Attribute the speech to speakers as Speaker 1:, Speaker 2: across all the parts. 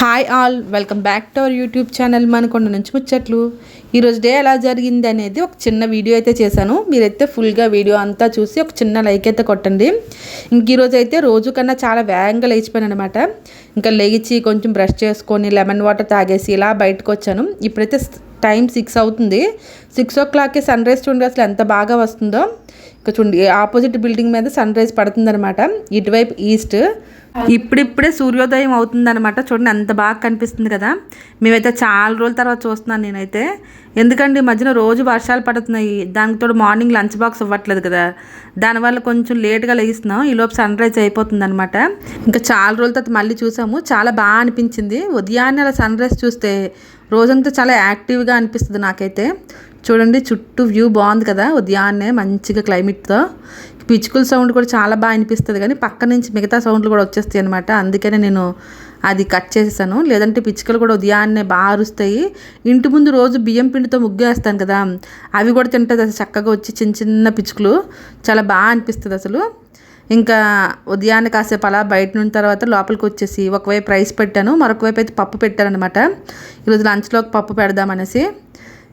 Speaker 1: Hi all welcome back to our YouTube channel Manakonda నుంచి ముచ్చట్లు ఈరోజు డే ఎలా జరిగింది అనేది ఒక చిన్న వీడియో అయితే చేశాను. మీరైతే ఫుల్గా వీడియో అంతా చూసి ఒక చిన్న లైక్ అయితే కొట్టండి. ఇంక ఈరోజు అయితే రోజు కన్నా చాలా వేగంగా లేచిపోయాను అనమాట ఇంకా లేచి కొంచెం బ్రష్ చేసుకొని లెమన్ వాటర్ తాగేసి ఇలా బయటకు వచ్చాను. ఇప్పుడైతే టైం సిక్స్ అవుతుంది. సిక్స్ ఓ క్లాక్కి సన్ రైజ్ చూడండి అసలు ఎంత బాగా వస్తుందో చూడండి ఆపోజిట్ బిల్డింగ్ మీద సన్ రైజ్ పడుతుందన్నమాట. ఇటువైపు ఈస్ట్. ఇప్పుడిప్పుడే సూర్యోదయం అవుతుందన్నమాట. చూడండి ఎంత బాగా కనిపిస్తుంది కదా. మేమైతే చాలా రోజుల తర్వాత చూస్తున్నాను నేనైతే. ఎందుకంటే ఈ మధ్యన రోజు వర్షాలు పడుతున్నాయి. దానికి తోడు మార్నింగ్ లంచ్ బాక్స్ ఇవ్వట్లేదు కదా. దానివల్ల కొంచెం లేట్గా లేస్తున్నాం. ఈలోపు సన్ రైజ్ అయిపోతుంది అనమాట ఇంకా చాలా రోజుల తర్వాత మళ్ళీ చూసాము. చాలా బాగా అనిపించింది. ఉదయాన్నే అలా సన్ రైజ్ చూస్తే రోజంతా చాలా యాక్టివ్గా అనిపిస్తుంది నాకైతే. చూడండి చుట్టూ వ్యూ బాగుంది కదా ఉదయాన్నే మంచిగా క్లైమేట్తో పిచ్చుకుల సౌండ్ కూడా చాలా బాగా అనిపిస్తుంది కానీ పక్క నుంచి మిగతా సౌండ్లు కూడా వచ్చేస్తాయి అనమాట అందుకనే నేను అది కట్ చేసేసాను. లేదంటే పిచ్చుకలు కూడా ఉదయాన్నే బాగా అరుస్తాయి. ఇంటి ముందు రోజు బియ్యం పిండితో ముగ్గేస్తాను కదా అవి కూడా తింటుంది అసలు చక్కగా వచ్చి చిన్న చిన్న పిచ్చుకలు. చాలా బాగా అనిపిస్తుంది అసలు. ఇంకా ఉదయాన్నే కాసేపు అలా బయట నుండి తర్వాత లోపలికి వచ్చేసి ఒకవైపు రైస్ పెట్టాను మరొక వైపు అయితే పప్పు పెట్టాను అనమాట ఈరోజు లంచ్లోకి పప్పు పెడదామనేసి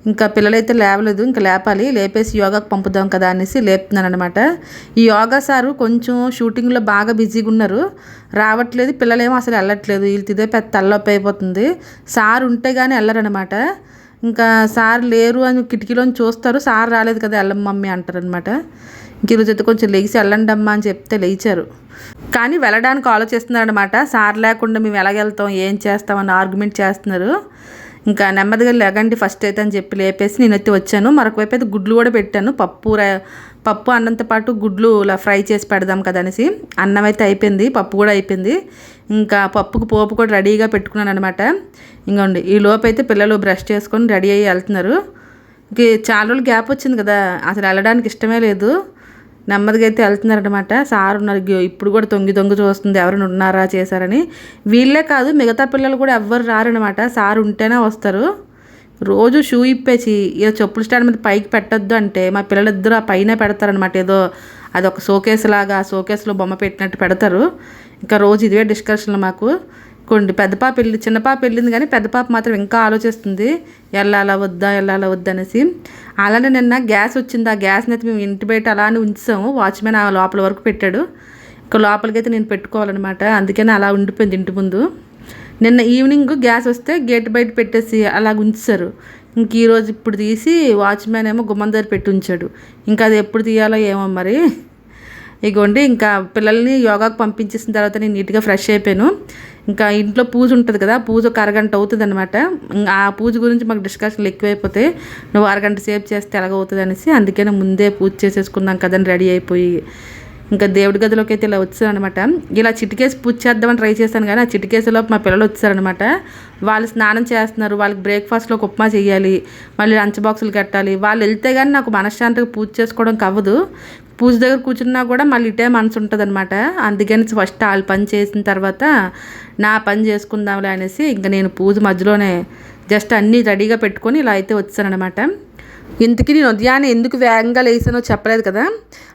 Speaker 1: ఇంకా పిల్లలైతే లేవలేదు ఇంకా లేపాలి లేపేసి యోగాకు పంపుదాం కదా అనేసి లేపుతున్నాను అనమాట ఈ యోగా సారు కొంచెం షూటింగ్లో బాగా బిజీగా ఉన్నారు. రావట్లేదు పిల్లలేమో అసలు వెళ్ళట్లేదు. వీళ్ళు ఇదే పెద్ద తల్లొప్పి అయిపోతుంది. సార్ ఉంటే కానీ వెళ్ళరనమాట ఇంకా సార్ లేరు అని కిటికీలోని చూస్తారు. సార్ రాలేదు కదా వెళ్ళం మమ్మీ అంటారనమాట ఇంక ఈరోజు అయితే కొంచెం లేచి వెళ్ళండి అమ్మా అని చెప్తే లేచారు. కానీ వెళ్ళడానికి ఆలోచిస్తున్నారు అనమాట సార్ లేకుండా మేము ఎలాగెళ్తాం ఏం చేస్తామని ఆర్గ్యుమెంట్ చేస్తున్నారు. ఇంకా నెమ్మదిగా లేగండి ఫస్ట్ అయితే అని చెప్పి లేపేసి నేను వచ్చి వచ్చాను. మరొక వైపు అయితే గుడ్లు కూడా పెట్టాను. పప్పు ర- పప్పు అన్నంతో పాటు గుడ్లు ఇలా ఫ్రై చేసి పెడదాం కదా అన్నం అయితే అయిపోయింది పప్పు కూడా అయిపోయింది. ఇంకా పప్పుకు పోపు కూడా రెడీగా పెట్టుకున్నాను అనమాట ఇంకోండి ఈ లోపు అయితే పిల్లలు బ్రష్ చేసుకొని రెడీ అయ్యి వెళ్తున్నారు. ఇంక చాలా రోజులు గ్యాప్ వచ్చింది కదా అసలు వెళ్ళడానికి ఇష్టమే లేదు. నెమ్మదిగా అయితే వెళ్తున్నారనమాట సార్ ఉన్నారు. ఇప్పుడు కూడా తొంగి తొంగి చూస్తుంది. ఎవరైనా ఉన్నారా చేశారని. వీళ్ళే కాదు మిగతా పిల్లలు కూడా ఎవ్వరు రారనమాట సార్ ఉంటేనే వస్తారు. రోజు షూ ఇప్పేసి ఏదో చెప్పుల స్టాండ్ మీద పైకి పెట్టొద్దు అంటే మా పిల్లలిద్దరూ ఆ పైన పెడతారనమాట ఏదో అదొక షోకేస్ లాగా ఆ షోకేస్లో బొమ్మ పెట్టినట్టు పెడతారు. ఇంకా రోజు ఇదివే డిస్కషన్లు మాకు. కొండి పెద్ద పాప వెళ్ళి చిన్న పాప వెళ్ళింది కానీ పెద్ద పాప మాత్రం ఇంకా ఆలోచిస్తుంది వెళ్ళాలా వద్దా వెళ్ళాలా వద్దా అనేసి. అలానే నిన్న గ్యాస్ వచ్చింది. ఆ గ్యాస్ని అయితే మేము ఇంటి బయట అలానే ఉంచాము. వాచ్మెన్ ఆ లోపల వరకు పెట్టాడు. ఇంకా లోపలికి అయితే నేను పెట్టుకోవాలన్నమాట. అందుకని అలా ఉండిపోయింది ఇంటి ముందు. నిన్న ఈవినింగ్ గ్యాస్ వస్తే గేట్ బయట పెట్టేసి అలా ఉంచారు. ఇంక ఈరోజు ఇప్పుడు తీసి వాచ్మెన్ ఏమో గుమ్మం దగ్గర పెట్టి ఉంచాడు. ఇంకా అది ఎప్పుడు తీయాలో ఏమో మరి. ఇగోండి ఇంకా పిల్లల్ని యోగాకు పంపించేసిన తర్వాత నేను నీట్గా ఫ్రెష్ అయిపోయాను. ఇంకా ఇంట్లో పూజ ఉంటుంది కదా పూజ ఒక అరగంట అవుతుంది అనమాట ఆ పూజ గురించి మాకు డిస్కషన్లు ఎక్కువైపోతే నువ్వు అరగంట సేపు చేస్తే ఎలాగవుతుంది అనేసి అందుకనే ముందే పూజ చేసేసుకుందాం కదని రెడీ అయిపోయి ఇంకా దేవుడి గదిలోకి అయితే ఇలా వచ్చారనమాట ఇలా చిటికేసి పూజ చేద్దామని ట్రై చేశాను కానీ ఆ చిటికేసలో మా పిల్లలు వచ్చారనమాట వాళ్ళు స్నానం చేస్తున్నారు వాళ్ళకి బ్రేక్ఫాస్ట్లో ఉప్మా చేయాలి మళ్ళీ లంచ్ బాక్సులు కట్టాలి. వాళ్ళు వెళ్తే కానీ నాకు మనశ్శాంతిగా పూజ చేసుకోవడం అవ్వదు పూజ దగ్గర కూర్చున్నా కూడా మళ్ళీ ఇటే మనసు ఉంటుంది అనమాట అందుకని ఫస్ట్ వాళ్ళు పని చేసిన తర్వాత నా పని చేసుకుందాంలే అనేసి ఇంకా నేను పూజ మధ్యలోనే జస్ట్ అన్నీ రెడీగా పెట్టుకొని ఇలా అయితే వచ్చానమాట ఇంతకీ నేను ఉదయాన్నే ఎందుకు వేగంగా లేసానో చెప్పలేదు కదా.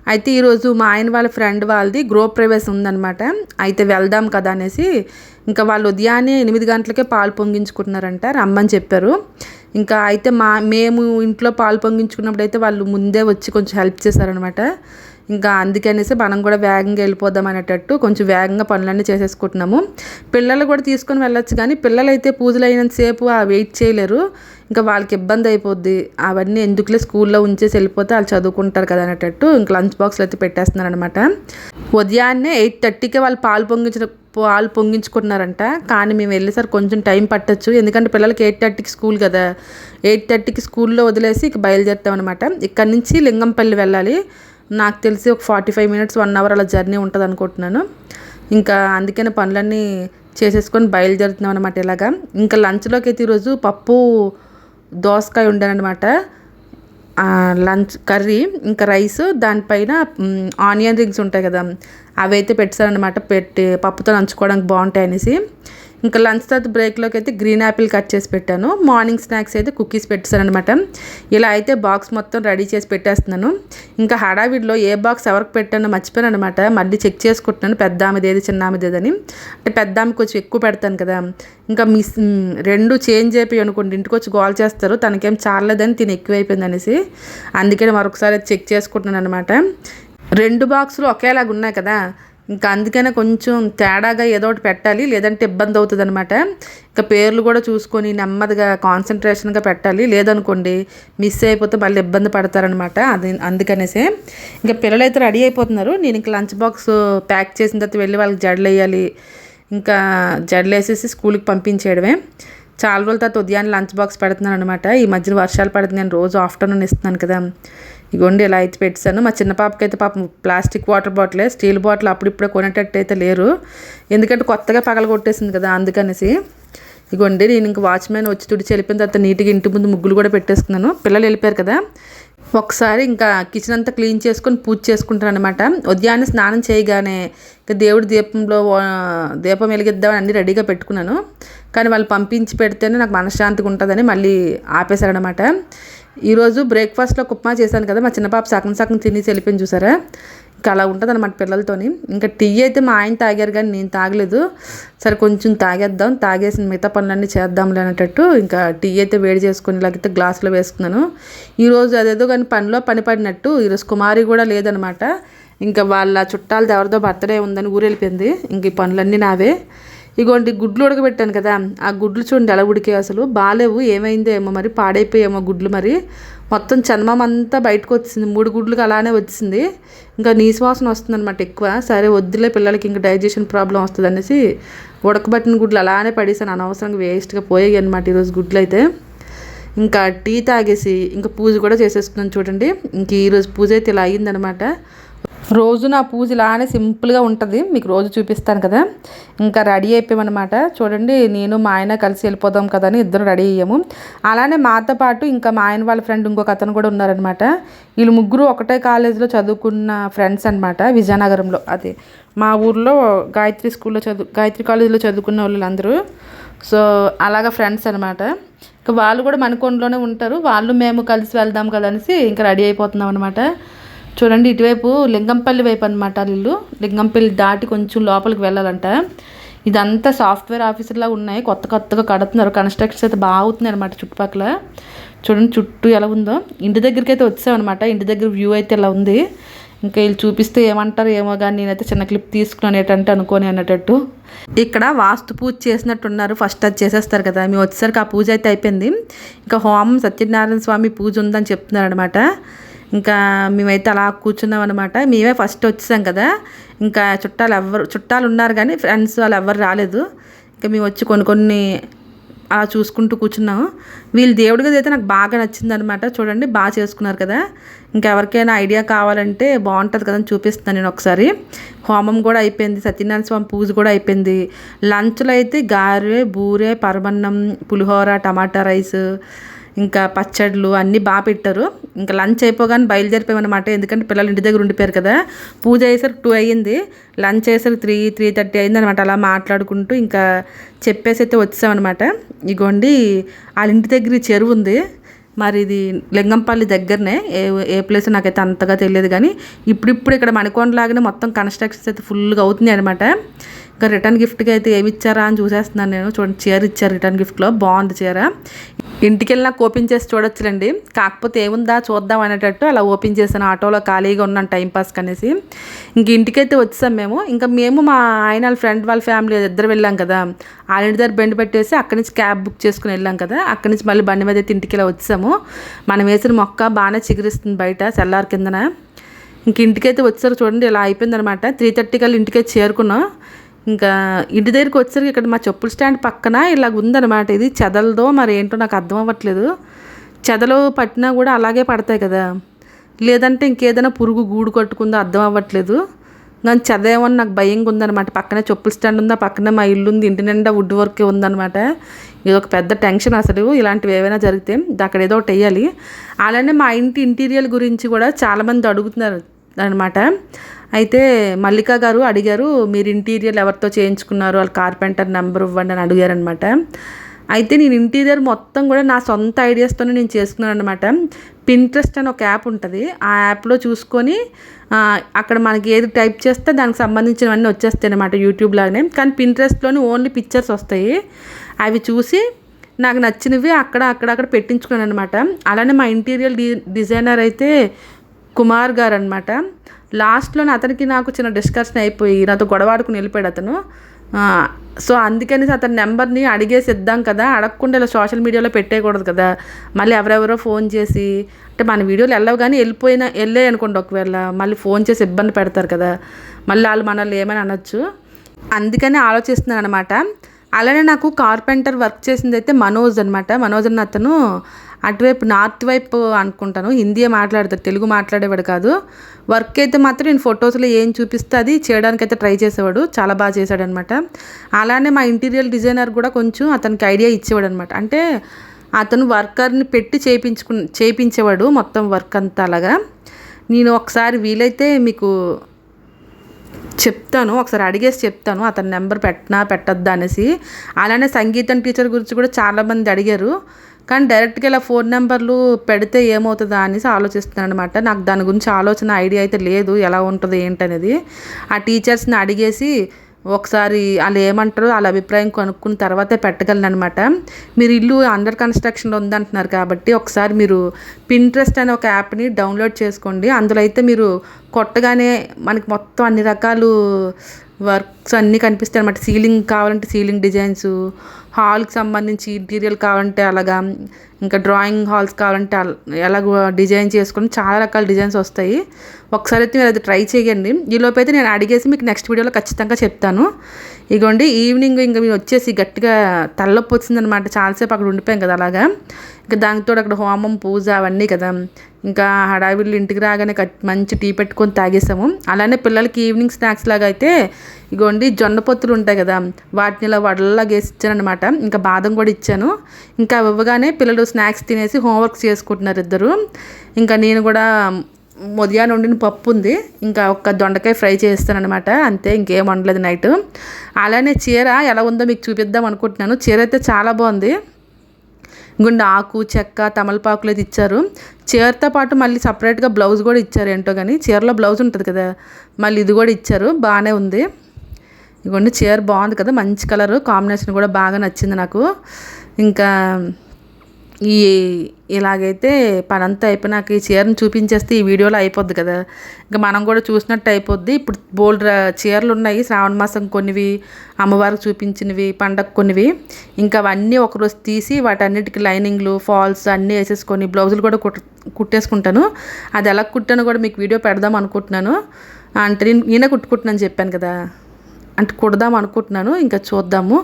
Speaker 1: అయితే ఈరోజు మా ఆయన వాళ్ళ ఫ్రెండ్ వాళ్ళది గృహప్రవేశం ఉందన్నమాట. అయితే వెళ్దాం కదా అనేసి ఇంకా వాళ్ళు ఉదయాన్నే ఎనిమిది గంటలకే పాలు పొంగించుకుంటున్నారంట రమ్మని చెప్పారు. ఇంకా అయితే మా మేము ఇంట్లో పాలు పొంగించుకున్నప్పుడు అయితే వాళ్ళు ముందే వచ్చి కొంచెం హెల్ప్ చేశారనమాట. ఇంకా అందుకనేసి మనం కూడా వేగంగా వెళ్ళిపోదాం అనేటట్టు కొంచెం వేగంగా పనులన్నీ చేసేసుకుంటున్నాము. పిల్లలు కూడా తీసుకొని వెళ్ళొచ్చు కానీ పిల్లలు అయితే పూజలు అయినంతసేపు ఆ వెయిట్ చేయలేరు. ఇంకా వాళ్ళకి ఇబ్బంది అయిపోద్ది. అవన్నీ ఎందుకులే స్కూల్లో ఉంచేసి వెళ్ళిపోతే వాళ్ళు చదువుకుంటారు కదా అనేటట్టు ఇంకా లంచ్ బాక్స్లు అయితే పెట్టేస్తున్నారు అనమాట ఉదయాన్నే ఎయిట్ థర్టీకే వాళ్ళు పాలు పొంగించిన పాలు పొంగించుకున్నారంట కానీ మేము వెళ్ళేసరికి కొంచెం టైం పట్టొచ్చు. ఎందుకంటే పిల్లలకి ఎయిట్ థర్టీకి స్కూల్ కదా. ఎయిట్ థర్టీకి స్కూల్లో వదిలేసి ఇక బయలుదేరుతాం అనమాట ఇక్కడ నుంచి లింగంపల్లి వెళ్ళాలి. నాకు తెలిసి ఒక forty five minutes one hour అలా జర్నీ ఉంటుంది అనుకుంటున్నాను. ఇంకా అందుకనే పనులన్నీ చేసేసుకొని బయలుదేరుతున్నాం అనమాట ఇలాగా. ఇంకా లంచ్లోకి అయితే ఈరోజు పప్పు దోసకాయ ఉండనమాట లంచ్ కర్రీ ఇంకా రైస్ దానిపైన ఆనియన్ రింగ్స్ ఉంటాయి కదా అవి అయితే పెట్టారనమాట పెట్టి పప్పుతో నంచుకోవడానికి బాగుంటాయి అనేసి. ఇంకా లంచ్ తర్వాత బ్రేక్లోకి అయితే గ్రీన్ యాపిల్ కట్ చేసి పెట్టాను. మార్నింగ్ స్నాక్స్ అయితే కుకీస్ పెట్టేశానమాట అనమాట ఇలా అయితే బాక్స్ మొత్తం రెడీ చేసి పెట్టేస్తున్నాను. ఇంకా హడావిడిలో ఏ బాక్స్ ఎవరికి పెట్టానో మర్చిపోయాను అనమాట మళ్ళీ చెక్ చేసుకుంటున్నాను. పెద్ద ఆమెది ఏది చిన్న ఆమెది ఏదని అంటే పెద్ద ఆమె కొంచెం ఎక్కువ పెడతాను కదా. ఇంకా మిస్ రెండు చేంజ్ అయిపోయి అనుకోండి. ఇంటికి వచ్చి గోల్ చేస్తారు. తనకేం చాలలేదని తిని ఎక్కువైపోయింది అనేసి. అందుకని మరొకసారి చెక్ చేసుకుంటున్నాను అనమాట రెండు బాక్సులు ఒకేలాగా ఉన్నాయి కదా. ఇంకా అందుకనే కొంచెం తేడాగా ఏదో ఒకటి పెట్టాలి లేదంటే ఇబ్బంది అవుతుంది అనమాట ఇంకా పేర్లు కూడా చూసుకొని నెమ్మదిగా కాన్సన్ట్రేషన్గా పెట్టాలి. లేదనుకోండి మిస్ అయిపోతే మళ్ళీ ఇబ్బంది పడతారనమాట అది అందుకనేసే. ఇంకా పిల్లలైతే రెడీ అయిపోతున్నారు. నేను ఇంకా లంచ్ బాక్స్ ప్యాక్ చేసిన తర్వాత వెళ్ళి వాళ్ళకి జడలు వేయాలి. ఇంకా జడలు వేసేసి స్కూల్కి పంపించేయడమే. చాలా రోజుల తర్వాత ఉదయాన్నే లంచ్ బాక్స్ పెడుతున్నాను అనమాట ఈ మధ్యన వర్షాలు పడుతుంది నేను రోజు ఆఫ్టర్నూన్ ఇస్తున్నాను కదా. ఇగోండి ఇలా అయితే పెట్టాను మా చిన్న పాపకి అయితే పాపం ప్లాస్టిక్ వాటర్ బాటిలే స్టీల్ బాటిల్ అప్పుడిప్పుడే కొనేటట్టు అయితే లేరు. ఎందుకంటే కొత్తగా పగల కొట్టేసింది కదా అందుకనేసి. ఇగోండి నేను ఇంక వాచ్మెన్ వచ్చి తుడిచి వెళ్ళిపోయిన తర్వాత నీట్గా ఇంటి ముందు ముగ్గులు కూడా పెట్టేసుకున్నాను. పిల్లలు వెళ్ళిపోయారు కదా. ఒకసారి ఇంకా కిచెన్ అంతా క్లీన్ చేసుకొని పూజ చేసుకుంటాను అనమాట ఉదయాన్నే స్నానం చేయగానే ఇంకా దేవుడి దీపంలో దీపం వెలిగిద్దామని అన్ని రెడీగా పెట్టుకున్నాను. కానీ వాళ్ళు పంపించి పెడితేనే నాకు మనశ్శాంతిగా ఉంటుందని మళ్ళీ ఆపేశారనమాట ఈరోజు బ్రేక్ఫాస్ట్లో ఉప్మా చేశాను కదా మా చిన్న పాప సగం సగం తిని వెళ్ళిపోయింది చూసారా? ఇంకా అలా ఉంటుంది అనమాట పిల్లలతోని. ఇంకా టీ అయితే మా ఆయన తాగారు కానీ నేను తాగలేదు. సరే కొంచెం తాగేద్దాం తాగేసిన మిగతా పనులన్నీ చేద్దాంలే అనేటట్టు ఇంకా టీ అయితే వేడి చేసుకుని లేకపోతే గ్లాసులో వేసుకున్నాను. ఈరోజు అదేదో కానీ పనిలో పని పడినట్టు ఈరోజు కుమారి కూడా లేదనమాట ఇంకా వాళ్ళ చుట్టాలది ఎవరిదో బర్త్డే ఉందని ఊరు వెళ్ళిపోయింది. ఇంక ఈ పనులన్నీ నావే. ఇగోండి గుడ్లు ఉడకబెట్టాను కదా ఆ గుడ్లు చూడండి ఎలా ఉడికే అసలు. బాగాలేవు ఏమైందో ఏమో మరి పాడైపోయేమో గుడ్లు మరి. మొత్తం చర్మం అంతా బయటకు వచ్చింది మూడు గుడ్లకు అలానే వచ్చింది ఇంకా నీశ్వాసన వస్తుంది అనమాట ఎక్కువ. సరే వద్దులే పిల్లలకి ఇంకా డైజెషన్ ప్రాబ్లం వస్తుంది అనేసి ఉడకబట్టిన గుడ్లు అలానే పడేసాను. అనవసరంగా వేస్ట్గా పోయాయి అనమాట ఈరోజు గుడ్లు అయితే ఇంకా టీ తాగేసి ఇంకా పూజ కూడా చేసేసుకున్నాను చూడండి. ఇంక ఈరోజు పూజ అయితే ఇలా అయ్యిందనమాట రోజు నా పూజ ఇలానే సింపుల్గా ఉంటుంది. మీకు రోజు చూపిస్తాను కదా. ఇంకా రెడీ అయిపోయామన్నమాట. చూడండి నేను మా ఆయన కలిసి వెళ్ళిపోదాం కదా అని ఇద్దరు రెడీ అయ్యాము. అలానే మాతో పాటు ఇంకా మా ఆయన వాళ్ళ ఫ్రెండ్ ఇంకొక అతను కూడా ఉన్నారనమాట వీళ్ళు ముగ్గురు ఒకటే కాలేజీలో చదువుకున్న ఫ్రెండ్స్ అనమాట విజయనగరంలో. అది మా ఊర్లో గాయత్రి స్కూల్లో చదువు గాయత్రి కాలేజీలో చదువుకున్న వాళ్ళందరూ సో అలాగా ఫ్రెండ్స్ అనమాట ఇంకా వాళ్ళు కూడా మనకొండలోనే ఉంటారు. వాళ్ళు మేము కలిసి వెళ్దాం కదా అనేసి ఇంకా రెడీ అయిపోతున్నాం అనమాట చూడండి ఇటువైపు లింగంపల్లి వైపు అనమాట వీళ్ళు లింగంపల్లి దాటి కొంచెం లోపలికి వెళ్ళాలంట. ఇదంతా సాఫ్ట్వేర్ ఆఫీసర్లా ఉన్నాయి. కొత్త కొత్తగా కడుతున్నారు. కన్స్ట్రక్షన్స్ అయితే బాగా అవుతున్నాయి అనమాట చుట్టుపక్కల. చూడండి చుట్టూ ఎలా ఉందో. ఇంటి దగ్గరికి అయితే వచ్చామన్నమాట ఇంటి దగ్గర వ్యూ అయితే ఇలా ఉంది. ఇంకా వీళ్ళు చూపిస్తే ఏమంటారు ఏమో కానీ నేనైతే చిన్న క్లిప్ తీసుకున్నాను. ఏంటంటే అనుకోని అన్నట్టు. ఇక్కడ వాస్తు పూజ చేసినట్టున్నారు ఫస్ట్ అది చేసేస్తారు కదా. మేము వచ్చేసరికి ఆ పూజ అయితే అయిపోయింది. ఇంకా హోమం సత్యనారాయణ స్వామి పూజ ఉందని చెప్తున్నారు అనమాట ఇంకా మేమైతే అలా కూర్చున్నాం అనమాట మేమే ఫస్ట్ వచ్చేసాం కదా. ఇంకా చుట్టాలు ఎవరు చుట్టాలు ఉన్నారు కానీ ఫ్రెండ్స్ వాళ్ళు ఎవరు రాలేదు. ఇంకా మేము వచ్చి కొన్ని కొన్ని అలా చూసుకుంటూ కూర్చున్నాము. వీళ్ళు దేవుడి గది అయితే నాకు బాగా నచ్చింది అనమాట చూడండి బాగా చేసుకున్నారు కదా. ఇంకెవరికైనా ఐడియా కావాలంటే బాగుంటుంది కదా అని చూపిస్తున్నాను నేను ఒకసారి. హోమం కూడా అయిపోయింది సత్యనారాయణ స్వామి పూజ కూడా అయిపోయింది. లంచ్లో అయితే గారె బూరె పరమన్నం పులిహోర టమాటా రైస్ ఇంకా పచ్చళ్ళు అన్నీ బాగా పెట్టారు. ఇంకా లంచ్ అయిపోగానే బయలుదేరిపోయామన్నమాట ఎందుకంటే పిల్లలు ఇంటి దగ్గర ఉండిపోయారు కదా. పూజ అయ్యేసరికి టూ అయ్యింది. లంచ్ అయ్యేసరికి త్రీ త్రీ థర్టీ అయింది అనమాట అలా మాట్లాడుకుంటూ ఇంకా చెప్పేసి అయితే వచ్చామన్నమాట ఇగోండి వాళ్ళ ఇంటి దగ్గర చెరువు ఉంది. మరి ఇది లింగంపల్లి దగ్గరనే. ఏ ఏ ప్లేస్ నాకైతే అంతగా తెలియదు కానీ ఇప్పుడిప్పుడు ఇక్కడ మణికొండలాగానే మొత్తం కన్స్ట్రక్షన్స్ అయితే ఫుల్గా అవుతున్నాయి అనమాట ఇంకా రిటర్న్ గిఫ్ట్కి అయితే ఏమి ఇచ్చారా అని చూసేస్తున్నాను నేను. చూడండి చీర ఇచ్చారు రిటర్న్ గిఫ్ట్లో బాగుంది చీర. ఇంటికి వెళ్ళినా ఓపెన్ చేసి చూడొచ్చులండి. కాకపోతే ఏముందా చూద్దాం అనేటట్టు అలా ఓపెన్ చేశాను. ఆటోలో ఖాళీగా ఉన్నాను టైంపాస్ కనేసి. ఇంక ఇంటికైతే వచ్చాం మేము. ఇంకా మేము మా ఆయన వాళ్ళ ఫ్రెండ్ వాళ్ళ ఫ్యామిలీ ఇద్దరు వెళ్ళాం కదా. వాళ్ళ ఇంటి దగ్గర బెండ్ పెట్టేసి అక్కడి నుంచి క్యాబ్ బుక్ చేసుకుని వెళ్ళాం కదా. అక్కడి నుంచి మళ్ళీ బండి మీద అయితే ఇంటికి ఇలా వచ్చాము. మనం వేసిన మొక్క బాగానే చిగురిస్తుంది బయట సెల్లార్ కిందన. ఇంక ఇంటికైతే వచ్చారు చూడండి ఇలా అయిపోయిందనమాట. త్రీ థర్టీ కల్లా ఇంటికైతే చేరుకున్నాం. ఇంకా ఇంటి దగ్గరికి వచ్చేసరికి ఇక్కడ మా చెప్పుల స్టాండ్ పక్కన ఇలాగ ఉందన్నమాట. ఇది చెదలదో మరి ఏంటో నాకు అర్థం అవ్వట్లేదు. చెదలు పట్టినా కూడా అలాగే పడతాయి కదా. లేదంటే ఇంకేదైనా పురుగు గూడు కట్టుకుందో అర్థం అవ్వట్లేదు. కానీ చదివేమని నాకు భయంగా ఉందన్నమాట. పక్కనే చెప్పుల స్టాండ్ ఉందా పక్కనే మా ఇల్లు ఉంది ఇంటి నిండా వుడ్ వర్కే ఉందన్నమాట. ఇది ఒక పెద్ద టెన్షన్ అసలు. ఇలాంటివి ఏవైనా జరిగితే అక్కడ ఏదో ఒకటి వేయాలి. అలానే మా ఇంటి ఇంటీరియర్ గురించి కూడా చాలామంది అడుగుతున్నారు. అనమాట అయితే మల్లిక గారు అడిగారు మీరు ఇంటీరియర్ ఎవరితో చేయించుకున్నారు? వాళ్ళ కార్పెంటర్ నెంబర్ ఇవ్వండి అని అడిగారనమాట అయితే నేను ఇంటీరియర్ మొత్తం కూడా నా సొంత ఐడియాస్తోనే నేను చేసుకున్నాను అనమాట పింట్రెస్ట్ అని ఒక యాప్ ఉంటుంది. ఆ యాప్లో చూసుకొని అక్కడ మనకి ఏది టైప్ చేస్తే దానికి సంబంధించినవన్నీ వచ్చేస్తాయి అనమాట యూట్యూబ్ లాగానే. కానీ పింట్రెస్ట్లోనే ఓన్లీ పిక్చర్స్ వస్తాయి. అవి చూసి నాకు నచ్చినవి అక్కడ అక్కడ అక్కడ పెట్టించుకున్నాను అనమాట అలానే మా ఇంటీరియర్ డి డిజైనర్ అయితే కుమార్ గారు అనమాట లాస్ట్లోనే అతనికి నాకు చిన్న డిస్కషన్ అయిపోయి నాతో గొడవాడుకుని వెళ్ళిపోయాడు అతను. సో అందుకనేసి అతని నెంబర్ని అడిగేసి ఇద్దాం కదా అడగకుండా ఇలా సోషల్ మీడియాలో పెట్టేయకూడదు కదా. మళ్ళీ ఎవరెవరో ఫోన్ చేసి అంటే మన వీడియోలు వెళ్ళవు కానీ వెళ్ళిపోయినా వెళ్ళే అనుకోండి ఒకవేళ మళ్ళీ ఫోన్ చేసి ఇబ్బంది పెడతారు కదా. మళ్ళీ వాళ్ళు మనల్ని ఏమైనా అనొచ్చు? అందుకని ఆలోచిస్తున్నాను అనమాట అలానే నాకు కార్పెంటర్ వర్క్ చేసింది అయితే మనోజ్ అనమాట మనోజ్ అన్న అతను అటువైపు నార్త్ వైపు అనుకుంటాను. హిందీయే మాట్లాడతాడు తెలుగు మాట్లాడేవాడు కాదు. వర్క్ అయితే మాత్రం నేను ఫొటోస్లో ఏం చూపిస్తే అది చేయడానికి అయితే ట్రై చేసేవాడు. చాలా బాగా చేశాడు అనమాట అలానే మా ఇంటీరియర్ డిజైనర్ కూడా కొంచెం అతనికి ఐడియా ఇచ్చేవాడు అనమాట అంటే అతను వర్కర్ని పెట్టి చేయించుకు చేయించేవాడు మొత్తం వర్క్ అంతా అలాగా. నేను ఒకసారి వీలైతే మీకు చెప్తాను ఒకసారి అడిగేసి చెప్తాను అతని నెంబర్ పెట్టనా పెట్టద్దా అనేసి. అలానే సంగీతం టీచర్ గురించి కూడా చాలామంది అడిగారు. కానీ డైరెక్ట్గా ఇలా ఫోన్ నెంబర్లు పెడితే ఏమవుతుందా అనేసి ఆలోచిస్తున్నాను అనమాట నాకు దాని గురించి ఆలోచన ఐడియా అయితే లేదు ఎలా ఉంటుంది ఏంటనేది. ఆ టీచర్స్ని అడిగేసి ఒకసారి వాళ్ళు ఏమంటారో వాళ్ళ అభిప్రాయం కొనుక్కున్న తర్వాతే పెట్టగలను అనమాట మీరు ఇల్లు అండర్ కన్స్ట్రక్షన్లో ఉందంటున్నారు కాబట్టి ఒకసారి మీరు పింట్రెస్ట్ అనే ఒక యాప్ని డౌన్లోడ్ చేసుకోండి. అందులో అయితే మీరు కొట్టగానే మనకి మొత్తం అన్ని రకాలు వర్క్స్ అన్నీ కనిపిస్తాయి అనమాట సీలింగ్ కావాలంటే సీలింగ్ డిజైన్స్ హాల్కి సంబంధించి ఇంటీరియర్ కావాలంటే అలాగా ఇంకా డ్రాయింగ్ హాల్స్ కావాలంటే ఎలాగో డిజైన్ చేసుకుని చాలా రకాల డిజైన్స్ వస్తాయి. ఒకసారి అయితే మీరు అది ట్రై చేయండి. ఈలోపు అయితే నేను అడిగేసి మీకు నెక్స్ట్ వీడియోలో ఖచ్చితంగా చెప్తాను. ఇగోండి ఈవినింగ్ ఇంకా మేము వచ్చేసి గట్టిగా తల్లొప్పి వచ్చిందనమాట. చాలాసేపు అక్కడ ఉండిపోయాం కదా అలాగా. ఇంకా దానితో అక్కడ హోమం పూజ అవన్నీ కదా. ఇంకా హడావిళ్ళు ఇంటికి రాగానే కట్- మంచి టీ పెట్టుకొని తాగేసాము. అలానే పిల్లలకి ఈవినింగ్ స్నాక్స్ లాగా అయితే ఇగోండి జొన్న పొత్తులు ఉంటాయి కదా వాటిని ఇలా వడల్లాగేసి ఇచ్చాను ఇచ్చానమాట ఇంకా బాదం కూడా ఇచ్చాను. ఇంకా ఇవ్వగానే పిల్లలు స్నాక్స్ తినేసి హోంవర్క్ చేసుకుంటున్నారు ఇద్దరు. ఇంకా నేను కూడా ఉదయాన్నే వండిన పప్పు ఉంది. ఇంకా ఒక దొండకాయ ఫ్రై చేస్తానమాట అంతే ఇంకేం వండలేదు నైట్. అలానే చీర ఎలా ఉందో మీకు చూపిద్దాం అనుకుంటున్నాను. చీర అయితే చాలా బాగుంది. గుండె ఆకు చెక్క తమలపాకులు అయితే ఇచ్చారు. చీరతో పాటు మళ్ళీ సపరేట్గా బ్లౌజ్ కూడా ఇచ్చారు ఏంటో కానీ చీరలో బ్లౌజ్ ఉంటుంది కదా మళ్ళీ ఇది కూడా ఇచ్చారు. బాగానే ఉంది. ఇదిగోండి చీర బాగుంది కదా మంచి కలర్ కాంబినేషన్ కూడా బాగా నచ్చింది నాకు. ఇంకా ఈ ఇలాగైతే పనంతా అయిపోయినాక ఈ చీరను చూపించేస్తే ఈ వీడియోలో అయిపోద్ది కదా. ఇంకా మనం కూడా చూసినట్టు అయిపోద్ది. ఇప్పుడు బోల్డ్ చీరలు ఉన్నాయి శ్రావణ మాసం కొన్నివి అమ్మవారికి చూపించినవి పండగ కొన్నివి. ఇంకా అవన్నీ ఒకరోజు తీసి వాటన్నిటికి లైనింగ్లు ఫాల్స్ అన్నీ వేసేసుకొని బ్లౌజులు కూడా కుట్ కుట్టేసుకుంటాను. అది ఎలా కుట్టానో కూడా మీకు వీడియో పెడదాం అనుకుంటున్నాను. అంటే నేను నేనే కుట్టుకుంటున్నాను చెప్పాను కదా. అంటే కుడదాం అనుకుంటున్నాను ఇంకా చూద్దాము.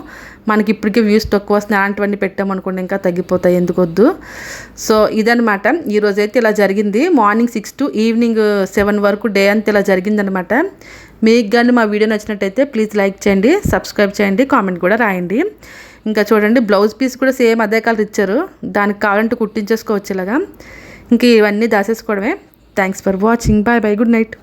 Speaker 1: మనకి ఇప్పటికే వ్యూస్ తక్కువ వస్తున్నాయి అలాంటివన్నీ పెట్టామనుకోండి ఇంకా తగ్గిపోతాయి ఎందుకొద్దు సో ఇదనమాట ఈరోజు అయితే ఇలా జరిగింది. Morning six to evening seven వరకు డే అంతా ఇలా జరిగిందనమాట మీకు కానీ మా వీడియో నచ్చినట్టయితే ప్లీజ్ లైక్ చేయండి సబ్స్క్రైబ్ చేయండి కామెంట్ కూడా రాయండి. ఇంకా చూడండి బ్లౌజ్ పీస్ కూడా సేమ్ అదే కలర్ ఇచ్చారు. దానికి కావాలంటే కుట్టించేసుకోవచ్చు ఇలాగా. ఇంక ఇవన్నీ దాసేసుకోవడమే thanks for watching bye bye good night